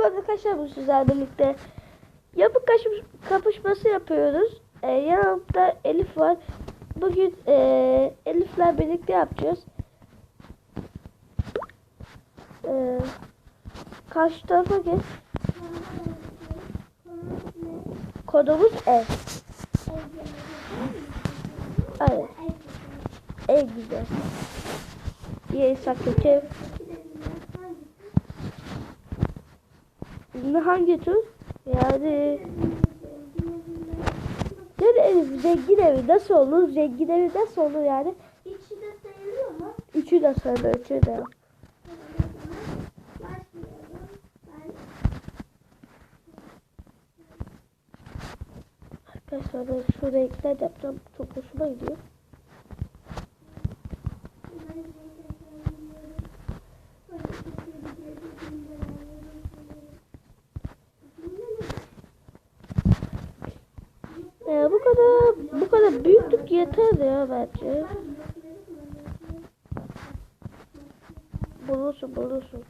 Merhaba arkadaşlar bu sizlerle birlikte yapı kapışması yapıyoruz. Ee, yanımda Elif var. Bugün ee, Elif'le birlikte yapacağız. Ee, karşı tarafa geç. Kodumuz E. Evet. En güzel. Yeri saklıca. Ne hangi tür? Yani yani Elif zengin evi nasıl olur? Zengin evi nasıl olur yani? İçi de sayılıyor mu? Üçü de söyle, üçü de. Arkadaşlar ben şu renkler yapacağım. Çok hoşuma gidiyor. Ee, bu kadar bu kadar büyüklük yeter ya bence. Bulursun bulursun.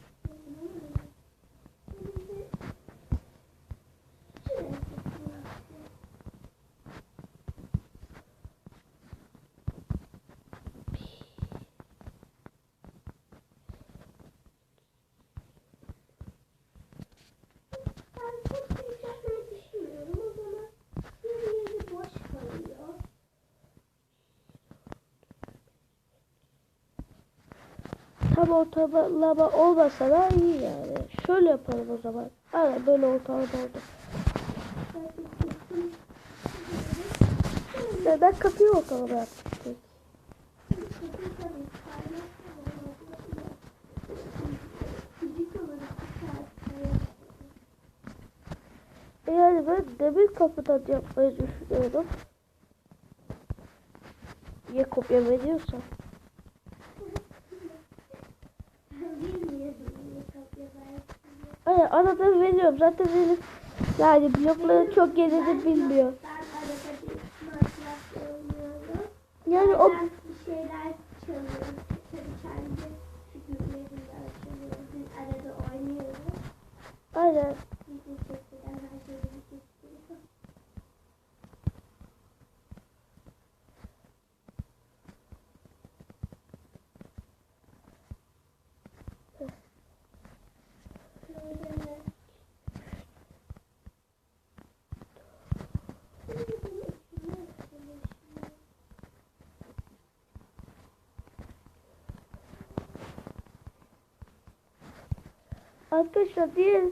Tam ortalama olmasa da iyi yani. Şöyle yapalım o zaman. Aynen böyle ortalama oldu. Ya ben kapıyı ortalama yapmıştım. Yani ben demir kapıdan yapmayı düşünüyorum. Niye kopya veriyorsan. Aynen arada veriyorum. Zaten benim yani blokları çok yerini bilmiyor. Yani o Ben bir şeyler çalıyorum. Tabii kendi figürlerimle açıyorum. Biz arada oynuyoruz. aynen. Bizim sesler her şeyi kesiyor. Şöyle. Arkadaşlar diğer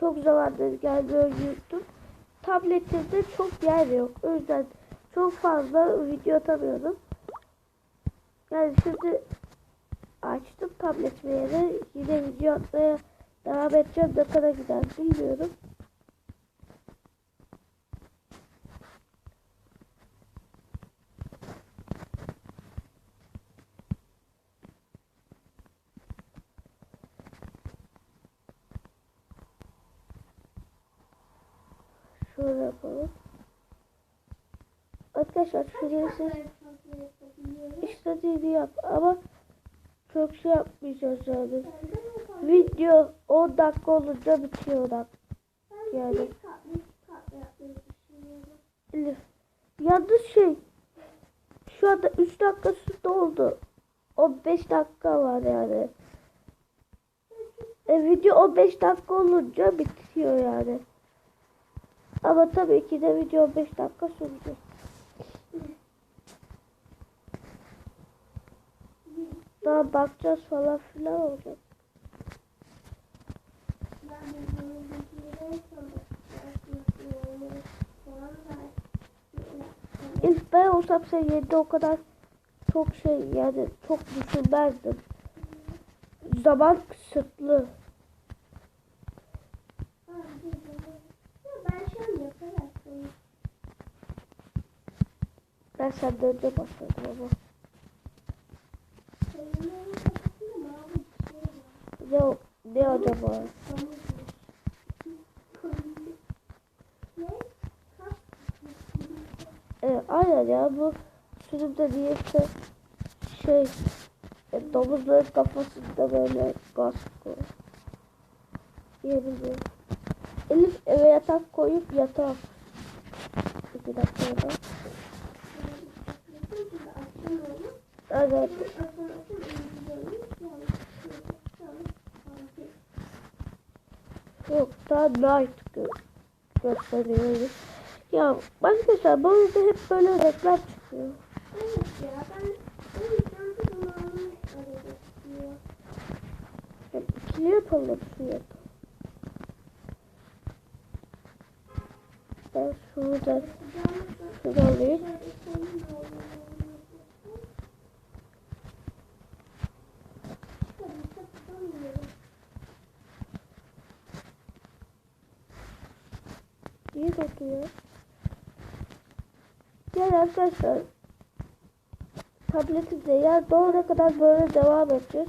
çok zamandır gelmiyor YouTube. Tabletimde çok yer yok. O yüzden çok fazla video atamıyorum. Yani şimdi açtım tabletimi yere. Yine video atmaya devam edeceğim. Ne kadar gider bilmiyorum. Şöyle yapalım. Siz istediğini yap ama çok şey yapmayacağız yani. Video 10 dakika olunca bitiyor dak. Yani. Elif. Yalnız şey şu anda 3 dakikası doldu. 15 dakika var yani. E, video 15 dakika olunca bitiyor yani. Ama tabii ki de video 5 dakika sürecek. Daha bakacağız falan filan olacak. İlk ben olsam sen yedi o kadar çok şey yani çok düşünmezdim. Zaman kısıtlı. Ben senden önce başladım ama. sayıların kafasında mavi bir şey var. Ne, ne acaba? Ne? Kaç? E, aynen ya bu sürümde niyeyse şey e, domuzların kafasında böyle baskı. Diyebilirim. Elif eve yatak koyup yatak. Bir dakika orada. Evet. Yok daha night gö gösteriyor. Ya arkadaşlar bu arada hep böyle reklam çıkıyor. Evet ya ben o yüzden de bunu almak istiyor. Hep ikili yapalım şu yatak. Ben şuradan şunu alayım. İyi kokuyor. Arkadaşlar. Tabletimde yer doğana kadar böyle devam edeceğiz.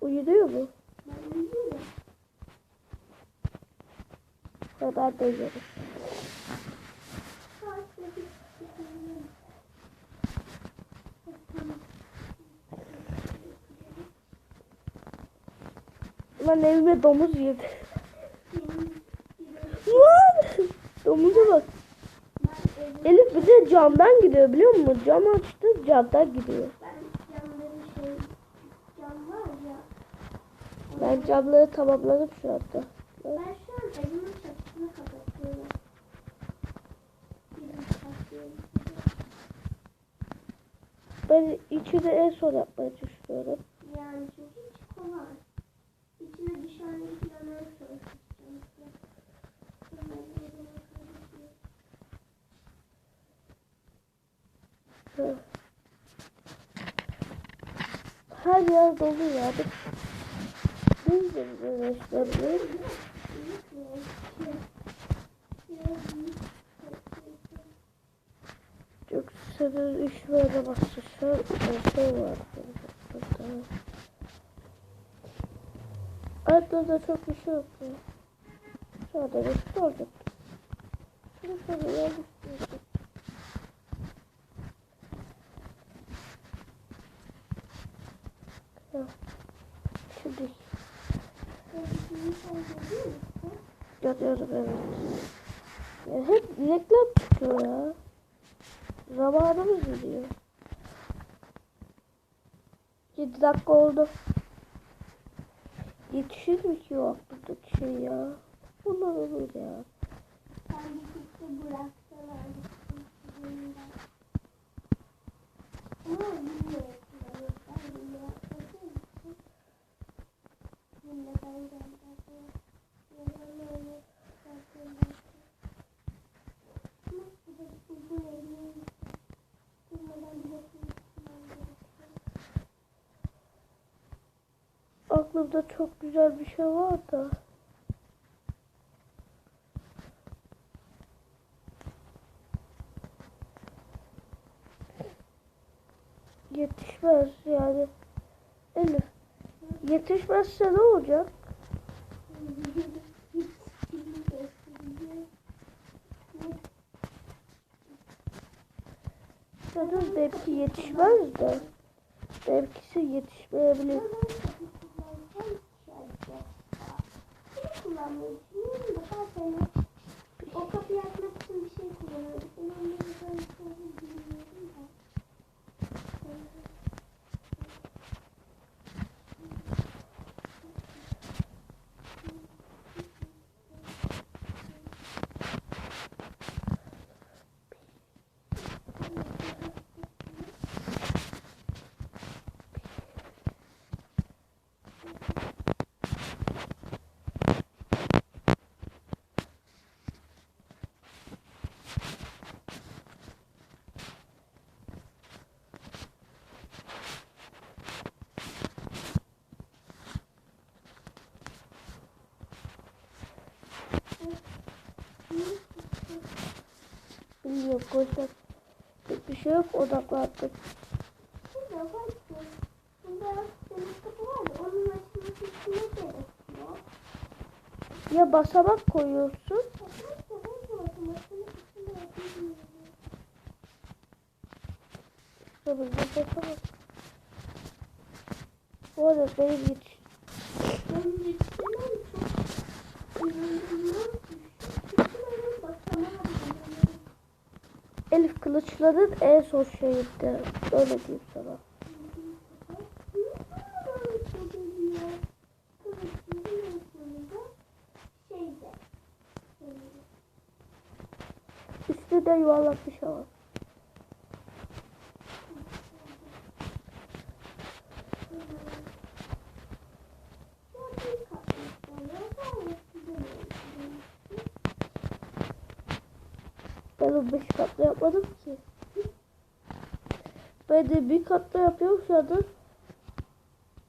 Uyuyor mu? Ben de uyuyorum. Lan evime domuz girdi. Lan! Domuza bak. Elif bir de camdan gidiyor biliyor musun? Cam açtı camdan gidiyor. Ben camları şey. Ben camları tamamladım şu anda. Ben şu an evimin çatısını kapatıyorum. Ben içini en son yapmaya çalışıyorum. Yani çünkü hiç kolay. İçine düşenleri falan öyle çalışacağım. Sonra yerine kaybediyorum. Her yer dolu ya. Biz de böyle. Çok senin iş böyle başta şu şey var. Burada. Aklımda çok bir şey yok. ya. Sadece sordum. Şunu şöyle yerleştirdim. Ya. Yatıyorum evet. Ya hep reklam çıkıyor ya. Zamanımız gidiyor. 7 dakika oldu. Yetişir mi ki o aklımdaki şey ya? Bunlar olur ya. Bir fikri bıraktılar. Ama bilmiyorum. Ben bilmiyorum. Yine ben gönderdim. Yine öyle yapıyorum. Ama bu da uzun elini durmadan bir bakayım. Aklımda çok güzel bir şey var da. Yetişmez yani. Elif. Yetişmezse ne olacak? Canım belki yetişmez de. Belkisi yetişmeyebilir. Bilmiyorum koşak. Bir şey yok odaklandık. Burada. Burada? Ya basamak koyuyorsun. İçinde yapıyorum. İşte burada basamak. Bu arada benim yetiş. Benim yetiştirmem çok İnanılmaz Elif kılıçların en son şeyinde. Öyle diyeyim sana. Şeyde. Üstünde yuvarlak bir şey var. Ben o beş katlı yapmadım ki. Ben de bir katlı yapıyorum şu anda.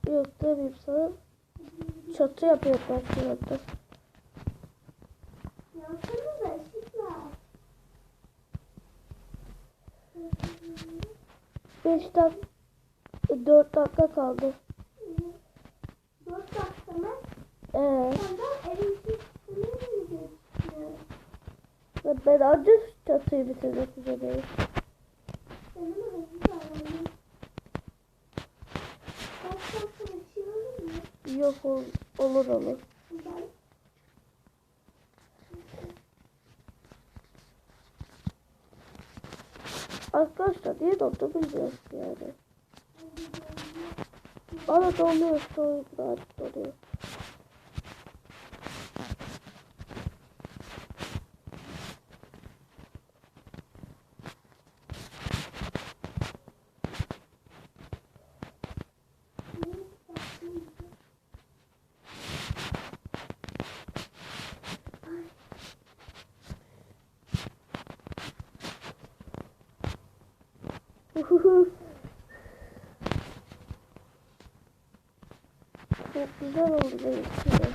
Yok demeyeyim sana. Çatı yapıyorum ben şu anda. Beş dakika, dört dakika kaldı. Dört dakika mı? Ve ben ancak çatıyı bitirmek mu? Yok ol, olur olur. Arkadaşlar niye dondu bilmiyoruz yani. Bana donuyor birazcık donuyor. Çok güzel oldu benimki.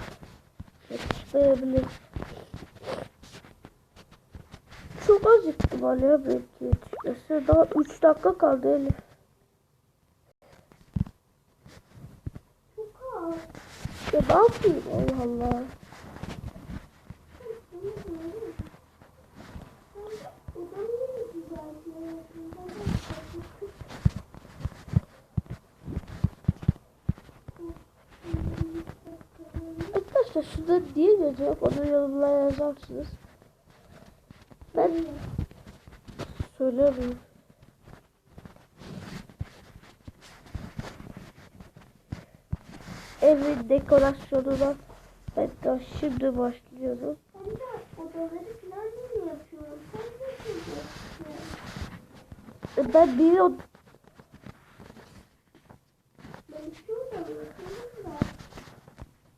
Yetişmeyebilir. Çok az ihtimal ya belki yetişmesi. Daha 3 dakika kaldı Elif. çok az. Ya ne yapayım Allah Allah. Arkadaşlar şurada yazıyor. Onu yorumlara yazarsınız. Ben söylemiyorum. Evin dekorasyonuna ben daha şimdi başlıyorum. Ben de odaları falan mı yapıyorum? Sen ne yapıyorsun? Ben o Ben yapıyorum da.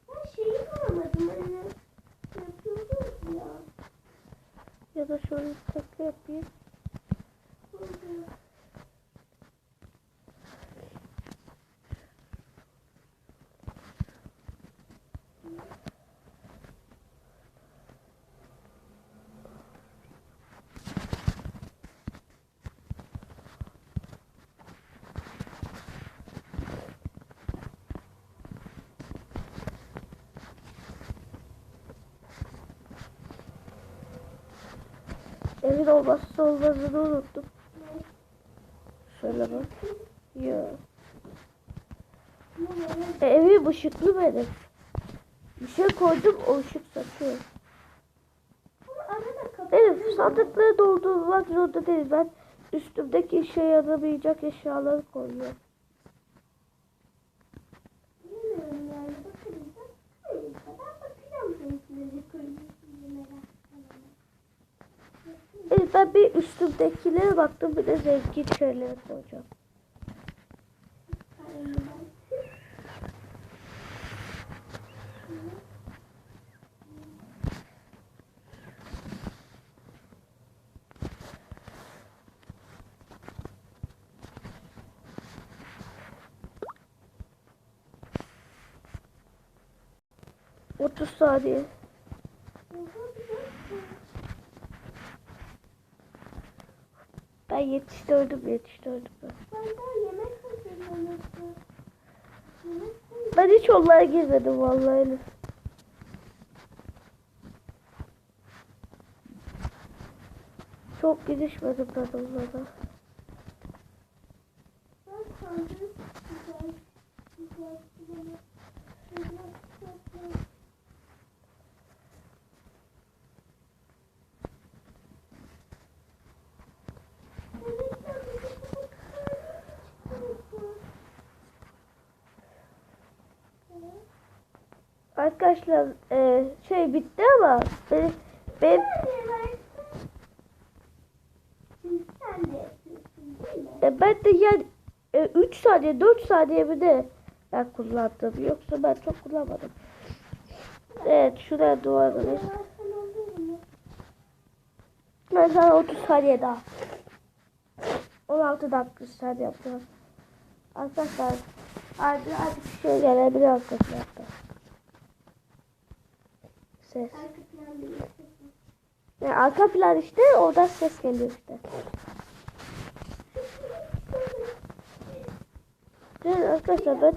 Ben şeyi bulamadım. Hani ya. ya da şöyle takı yapayım. Burada. Evin olmazsa olmazını unuttum. Şöyle bak. Ya. E, evim ışıklı benim. Bir şey koydum o ışık satıyor. Elif sandıkları doldurmak zorunda değil. Ben üstümdeki işe yaramayacak eşyaları koyuyorum. Bilmiyorum yani. Bakarız da. Hayır. Ben bakacağım renkleri koyuyorsun merak etme. Ben bir üstümdekilere baktım bir de zengin şeyleri koyacağım. Otuz saniye. Ben yetiştirdim yetiştirdim ben. Ben hiç onlara girmedim vallahi Elif. Çok girişmedim ben onlara. Ben sandım güzel. Güzel. Güzel. Güzel. Güzel. Arkadaşlar e, şey bitti ama değil mi? e, ben de yani 3 saniye 4 saniye mi de ben kullandım. Yoksa ben çok kullanmadım. Evet şuraya duvarı. Ya sen olur mu? Ben sana 30 saniye daha. 16 dakika saniye yapacağım. Arkadaşlar hadi hadi bir şey gelebilir arkadaşlar. Ses. Yani arka plan işte oradan ses geliyor işte. Evet arkadaşlar ben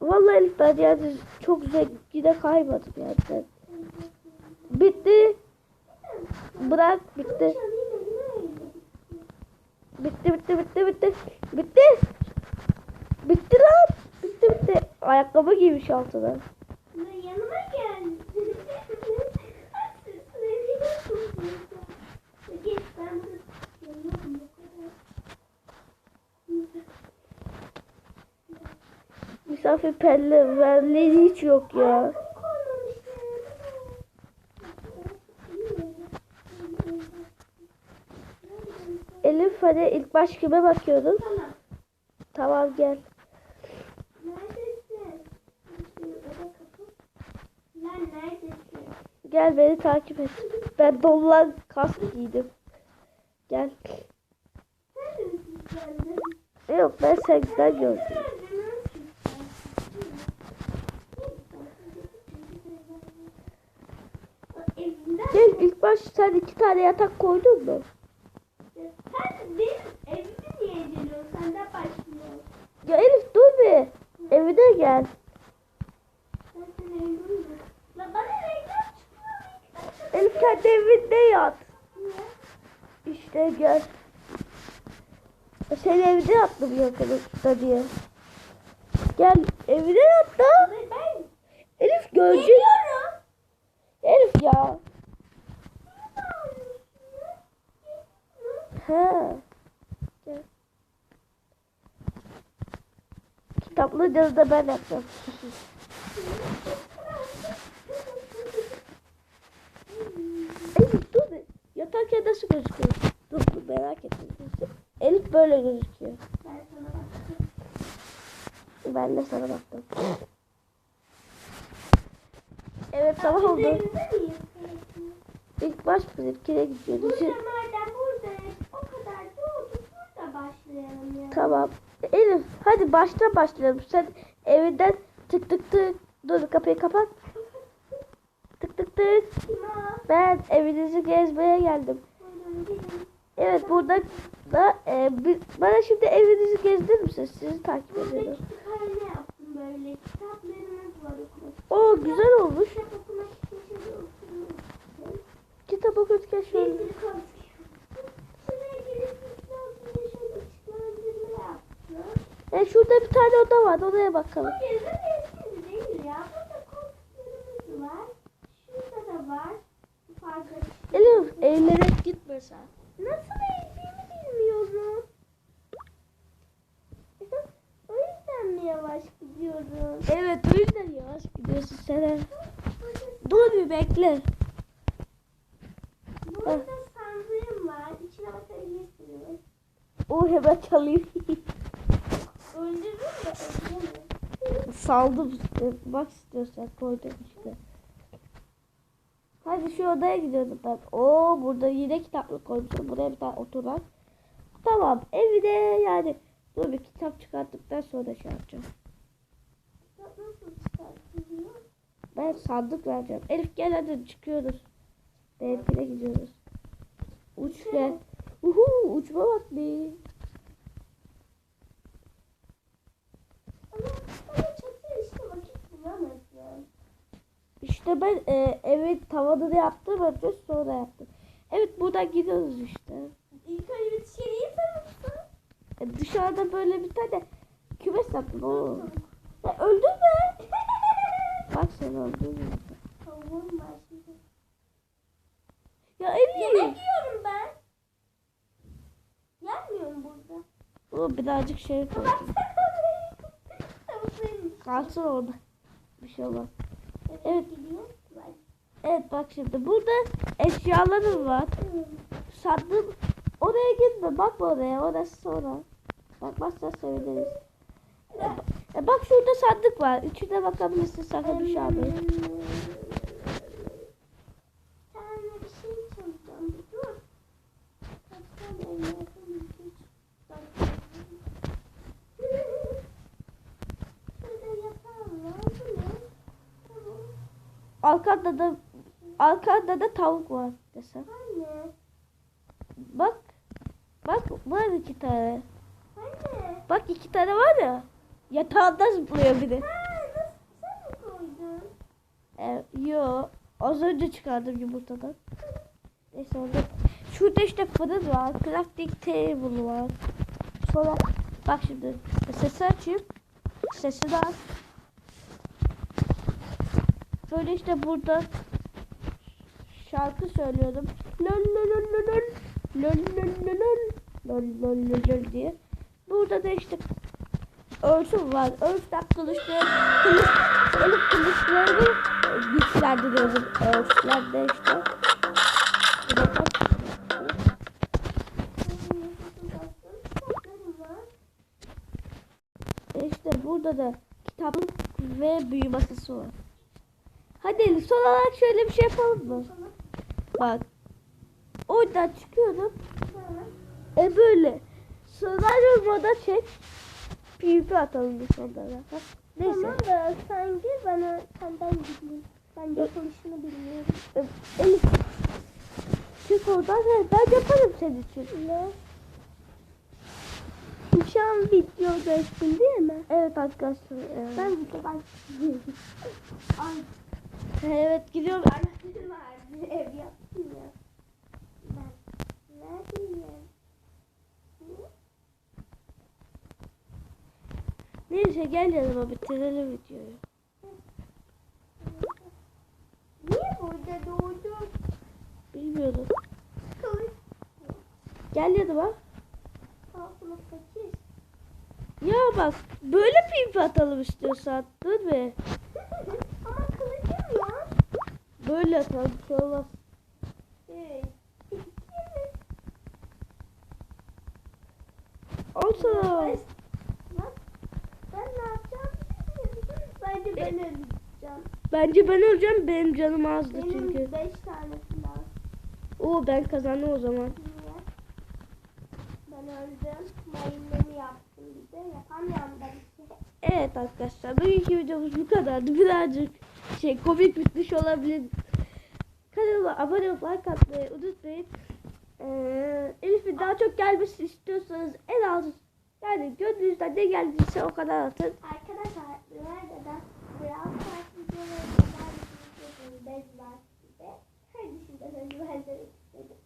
vallahi Elif ben yani çok zengine kaymadım yani. Ben- Bitti. Bırak bitti. Bitti bitti bitti bitti. Bitti. Bitti lan. Bitti bitti. Ayakkabı giymiş altına. Yanıma gel. Kadar. Misafirperverliği hiç yok ya. Elif hadi ilk baş kime bakıyordun? Tamam. Tamam gel. Neredesin? Gel beni takip et. Ben donlar kask giydim. Gel. Sen? Yok ben senden gördüm. Gel ilk baş sen iki tane yatak koydun mu? Sen benim evimi niye ediliyorsun? Senden başlıyor. Ya Elif dur bir. Evine gel. Ben senin evini La bana reklam Elif kendi evinde yat. İşte gel. Senin evinde yattım yakınlıkta diye. Gel evine yat da. Ben, Elif görecek. geliyorum. Elif ya. He. Gel. Kitaplı yazıda ben yaptım. Elif dur bir. Yatarken nasıl gözüküyor? Dur dur merak ettim. Elif böyle gözüküyor. Ben sana baktım. Ben de sana baktım. Evet sabah oldu. İlk baş bizimkine gidiyordu. Burada Şimdi- madem buradayız. O kadar doğduk. Burada başlayalım ya. Tamam. Elif hadi başta başlayalım. Sen evinden tık tık tık. Dur kapıyı kapat. Tık tık tık. Kim o? Ben evinizi gezmeye geldim. Evet burada da e, bana şimdi evinizi gezdirir misin? Sizi takip ediyorum. böyle. Kitaplarımız var. Oo güzel olmuş. Kitap. Kitap okurken şöyle. Yaptım. E, şurada bir tane oda var. Oraya bakalım. Hayır, renkli değil ya. Burada koltuklarımız var. Şurada da var. Fazla Elif eğilerek gitme sen. Nasıl eğildiğimi bilmiyorum. o yüzden mi yavaş gidiyorum? Evet o yüzden yavaş gidiyorsun sen. Dur bir bekle. Burada sandığım var. İçine bakabilirsiniz. O hemen çalayım. Öldürürüm de öldürürüm. Saldım işte. Bak istiyorsan koydum işte. Hadi şu odaya gidiyorum ben. Oo burada yine kitaplık koymuşum. Buraya bir tane oturak. Tamam evde yani. Dur bir kitap çıkarttıktan sonra şey yapacağım. Ben sandık vereceğim. Elif gel hadi çıkıyoruz. Benimkine gidiyoruz. Uç gel. Uhu uçma bak bir. Ama ama çatı işte vakit bulamadım. İşte ben e, evi tavanını yaptım önce sonra yaptım. Evet buradan gidiyoruz işte. İlk önce bir dışarıyı tanıtsın. E, dışarıda böyle bir tane kümes yaptım. Oo. Ya öldün mü? Bak sen öldün mü? Tavuğum var şimdi. Ya Yemek Elif. yiyorum ben. Gelmiyorum burada. O birazcık şey koydum. Kalsın orada. Bir şey olmaz. Evet. Evet bak şimdi burada eşyalarım var. Sandım. Oraya gitme bakma oraya orası sonra. Bakmazsan seviniriz. E, bak şurada sandık var. Üçüne bakabilirsin sakın düşermeyin. Sen bir şey çalacağım. Dur. Kaç tane elmasın? Üç, dört tane. Şöyle yapalım ya. Bu ne? Tamam. Arkanda da arkanda da tavuk var desem. Anne. Bak. Bak var iki tane. Anne. Bak iki tane var ya. Yatağında zıplıyor biri. Ha, nasıl sen mi koydun? E, yo. Az önce çıkardım yumurtadan. Neyse orada. Şurada işte fırın var. Crafting table var. Sonra bak şimdi. Sesi açayım. Sesini aç. Böyle işte burada şarkı söylüyorum. Lol lol lol lol lol. Lol lol lol lol. Lol lol diye. Burada da işte örsüm var. Örsden kılıçları, kılıç, elif kılıçlarını güçlendiriyorum. Örslerle işte. İşte burada da kitaplık ve büyü masası var. Hadi Elif son olarak şöyle bir şey yapalım mı? Tamam. Bak. Oradan çıkıyorum. Tamam. E böyle. Senaryo moda çek. PvP atalım bir sonlara. Neyse. Tamam da sen gir bana senden gideyim. Ben yapılışını bilmiyorum. E, Elif. Çık oradan ben yaparım senin için. Ne? Şu an videodasın değil mi? Evet arkadaşlar. evet. Ben videodan Ay. Evet gidiyorum. Anahtarım vardı. Ev yaptım ya. Ben neredeyim? Neyse gel yanıma bitirelim videoyu. Niye burada doğdun? Bilmiyorum. Gel yanıma. Ya bak böyle PvP atalım istiyorsan. Dur be. Ama. Böyle atalım. Bir şey olmaz. Al sana. Ben, ben ne yapacağım. Bence ben öleceğim. Bence ben öleceğim. Benim canım azdı Benim çünkü. beş tane falan. Oo ben kazandım o zaman. Niye? Ben öldüm. Mayınlarını yaptım bir de. Yapamıyorum ben. Evet arkadaşlar bugünkü videomuz bu kadardı. Birazcık şey komik bitmiş olabilir. Kanalıma abone olup like atmayı unutmayın. Ee, Elif'in daha çok gelmesi istiyorsanız en az yani gönlünüzden ne geldiyse o kadar atın. Arkadaşlar nereden biraz farklı videoları ben var size. Her düşünce sözü ben de istedim.